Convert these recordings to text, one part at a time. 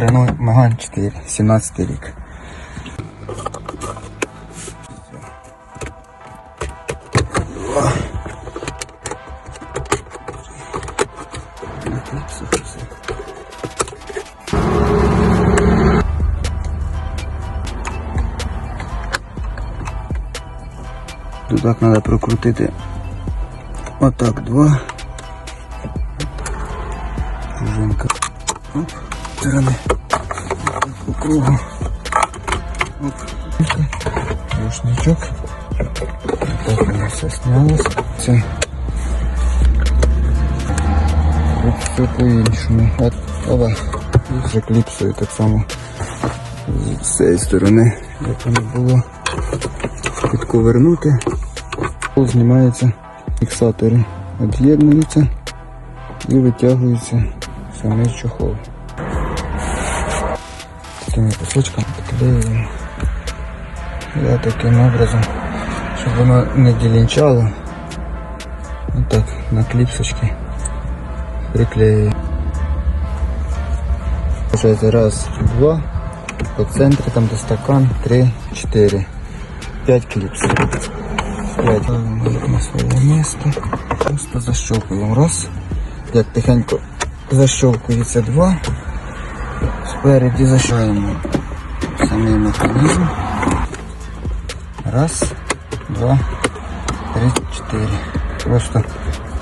Renault Megane 4, 17 рік. Тут так треба прокрутити. Отак, два. Пружинка. Оп, сторони. По кругу. Оп. Рушничок. Так воно все снялось. Це. Тут все по-іншому. От, оба. І з екліпсою так само. З цієї сторони, як воно було. Підковернути. Знімається. Фіксатори від'єднуються і витягується самий чохол. Такими кусочками підклеюємо. Я таким образом, щоб воно не ділінчало. Отак на кліпсочки приклеюю. Раз, два, по центрі там де стакан, три, чотири. П'ять кліпсів. П'ять на своє місце. Просто защелкуємо. Раз. Як тихенько защелкується два. Спереді защелкуємо самий механізм. Раз, два, три, чотири. Просто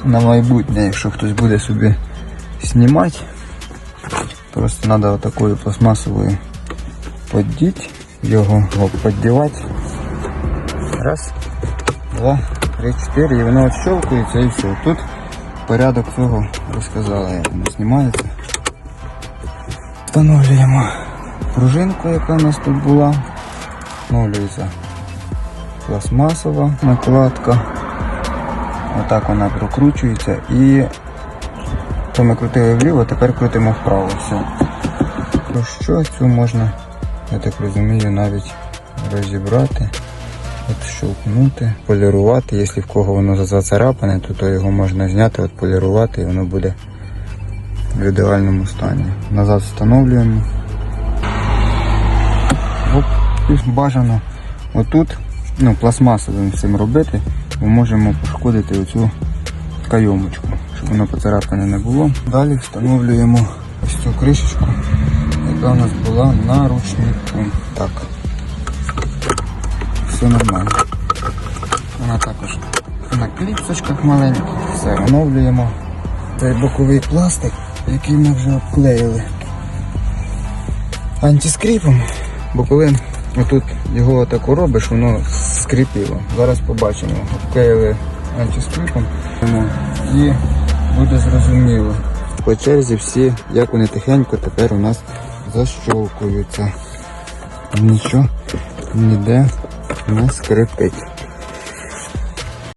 на майбутнє, якщо хтось буде собі знімати, просто треба отакою пластмасовою поддіть його піддівати. Раз, два, три, чотири. І воно відщелкується і все. Тут порядок цього розказала, як воно знімається. Встановлюємо пружинку, яка у нас тут була. Встановлюється пластмасова накладка. Отак вона прокручується і то ми крутили вліво, тепер крутимо вправо. Все. Ну що, цю можна, я так розумію, навіть розібрати. От щелкнути, полірувати. Якщо в кого воно зацарапане, то, то його можна зняти, от полірувати і воно буде в ідеальному стані. Назад встановлюємо. Оп, бажано отут, ну, пластмасовим цим робити, ми можемо пошкодити оцю кайомочку, щоб воно поцарапане не було. Далі встановлюємо ось цю кришечку, яка у нас була на ручнику. Так все нормально. Вона також на кліпсочках маленьких, все оновлюємо. Цей боковий пластик, який ми вже обклеїли антискріпом, бо коли отут його так робиш, воно скріпило. Зараз побачимо. Обклеїли антискріпом і буде зрозуміло. По черзі всі, як вони тихенько тепер у нас защолкуються. Нічого ніде не скрипить.